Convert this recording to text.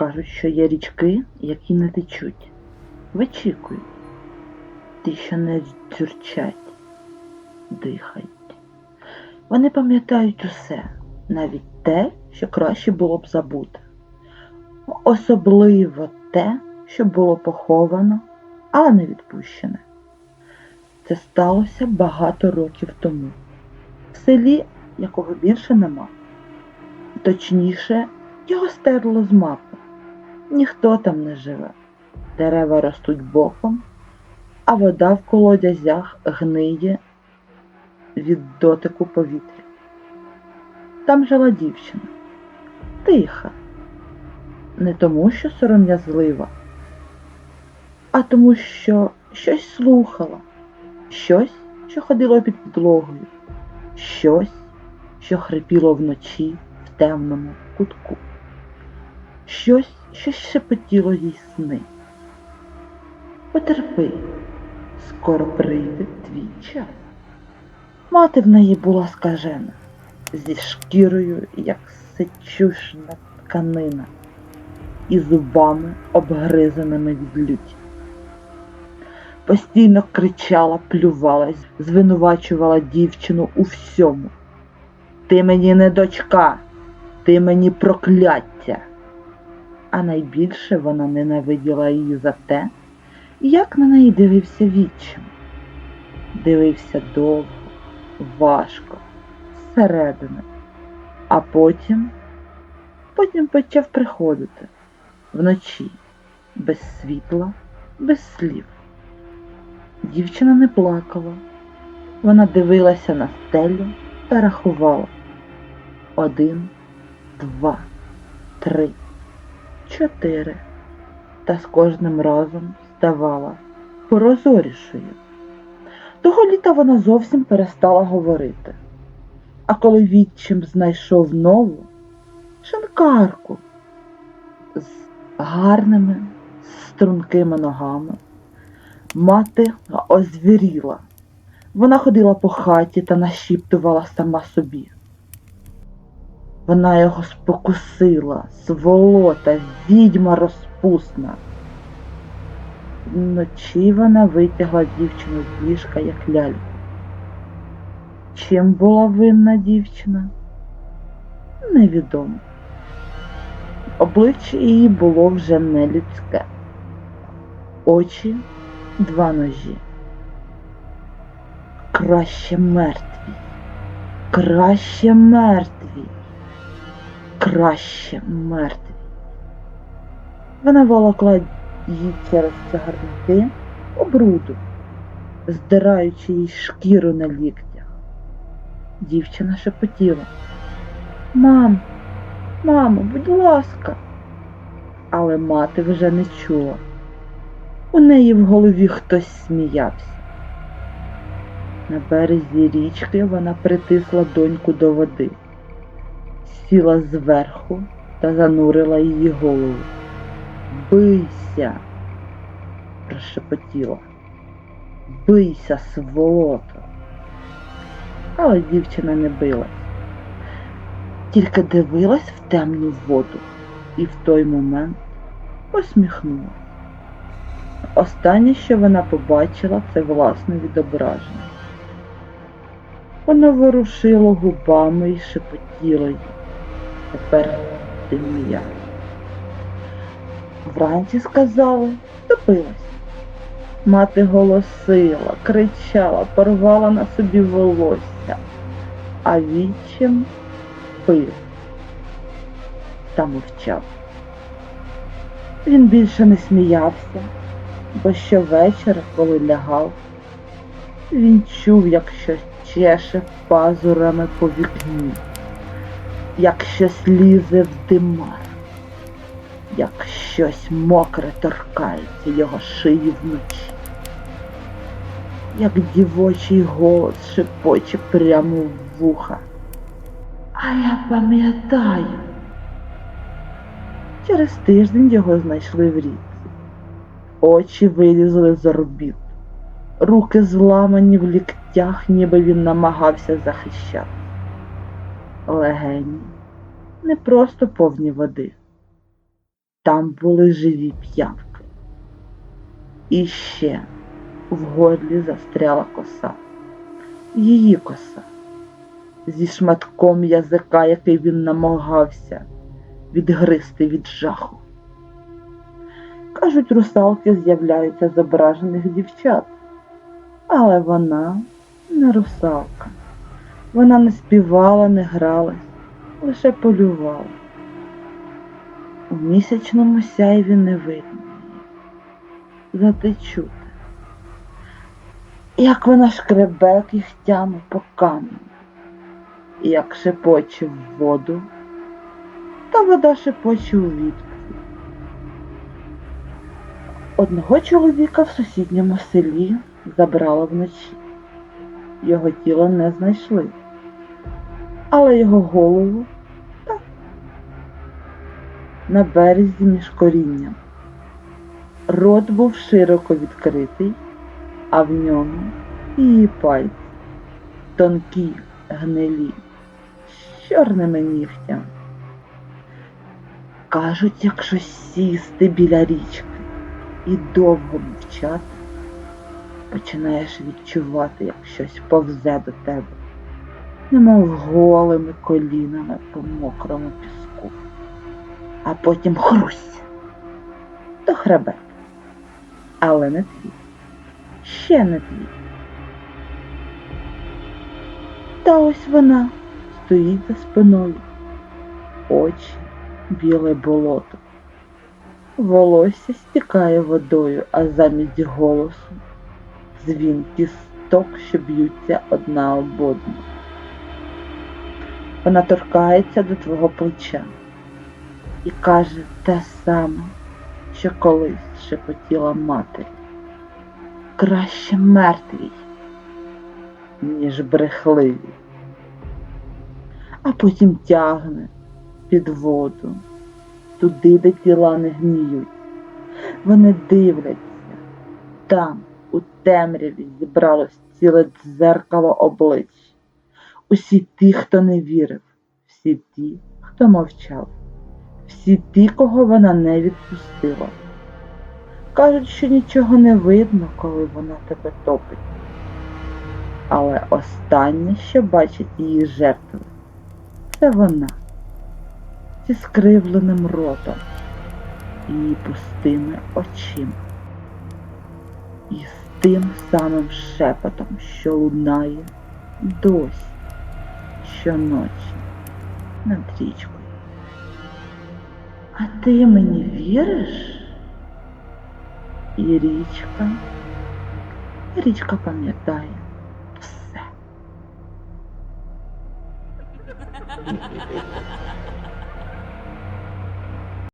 Кажуть, що є річки, які не течуть, вичікують, ті, що не дзюрчать, дихають. Вони пам'ятають усе, навіть те, що краще було б забути. Особливо те, що було поховано, але не відпущене. Це сталося багато років тому, в селі, якого більше нема. Точніше, його стерло з мапи. Ніхто там не живе. Дерева ростуть боком, а вода в колодязях гниє від дотику повітря. Там жила дівчина. Тиха. Не тому, що сором'язлива, а тому, що щось слухала, щось, що ходило під підлогою, щось, що хрипіло вночі в темному кутку, щось, що шепотіло їй сни. Потерпи, скоро прийде твій час. Мати в неї була скажена, зі шкірою, як сечушна тканина, і зубами, обгризаними від люті. Постійно кричала, плювалась, звинувачувала дівчину у всьому. Ти мені не дочка, ти мені прокляття. А найбільше вона ненавиділа її за те, як на неї дивився відчим. Дивився довго, важко, зсередини, а потім, потім почав приходити вночі, без світла, без слів. Дівчина не плакала. Вона дивилася на стелю та рахувала. Один, два, три, чотири. Та з кожним разом ставала прозорішою. Того літа вона зовсім перестала говорити. А коли відчим знайшов нову шинкарку з гарними стрункими ногами, мати озвіріла. Вона ходила по хаті та нашіптувала сама собі. Вона його спокусила, сволота, відьма розпусна. Вночі вона витягла дівчину з ліжка, як ляльку. Чим була винна дівчина? Невідомо. Обличчя її було вже не людське. Очі два ножі. Краще мертві. Краще мертві. Краще мертві. Вона волокла її через цигарники у бруду, здираючи їй шкіру на ліктях. Дівчина шепотіла. Мам, мамо, будь ласка. Але мати вже не чула. У неї в голові хтось сміявся. На березі річки вона притисла доньку до води, сіла зверху та занурила її голову. Бийся, прошепотіла. Бийся, сволото. Але дівчина не билась, тільки дивилась в темну воду і в той момент посміхнулась. Останнє, що вона побачила, це власне відображення. Воно ворушило губами і шепотіло їй. Тепер ти моя. Вранці сказали, допилась. Мати голосила, кричала, порвала на собі волосся, а відчим пив та мовчав. Він більше не сміявся, бо щовечора, коли лягав, він чув, як щось чеше пазурами по вікні, як щось лізе в димар, як щось мокре торкається його шиї вночі, як дівочий голос шепоче прямо в вуха. А я пам'ятаю. Через тиждень його знайшли в річці. Очі вилізли з орбіт, руки зламані в ліктях, ніби він намагався захищати. Легені не просто повні води, там були живі п'явки. І ще в горлі застряла коса. Її коса. Зі шматком язика, який він намагався відгризти від жаху. Кажуть, русалки з'являються з ображених дівчат, але вона не русалка. Вона не співала, не гралась, лише полювала. У місячному сяйві не видно зате чути, як вона шкребе кігтями по каменю, як шепоче в воду, та вода шепоче у відповідь. Одного чоловіка в сусідньому селі забрало вночі. Його тіло не знайшли, але його голову так на березі між корінням. Рот був широко відкритий, а в ньому її пальці, тонкі, гнилі, з чорними нігтями. Кажуть, якщо сісти біля річки і довго мовчати, починаєш відчувати, як щось повзе до тебе, немов голими колінами по мокрому піску, а потім хрусь до хребет. Але не твій, ще не твій. Та ось вона стоїть за спиною, очі, біле болото. Волосся стікає водою, а замість голосу дзвін кісток, що б'ються одна об одну. Вона торкається до твого плеча і каже те саме, що колись шепотіла матері. Краще мертвій, ніж брехливій. А потім тягне під воду, туди, де тіла не гніють. Вони дивляться там у темряві зібралось ціле дзеркало облич. Усі ті, хто не вірив, всі ті, хто мовчав, всі ті, кого вона не відпустила. Кажуть, що нічого не видно, коли вона тебе топить. Але останнє, що бачить її жертви, це вона зі скривленим ротом і пустими очима і з тим самим шепотом, що лунає досі щоночі над річкою. А ти мені віриш? І річка, річка пам'ятає все.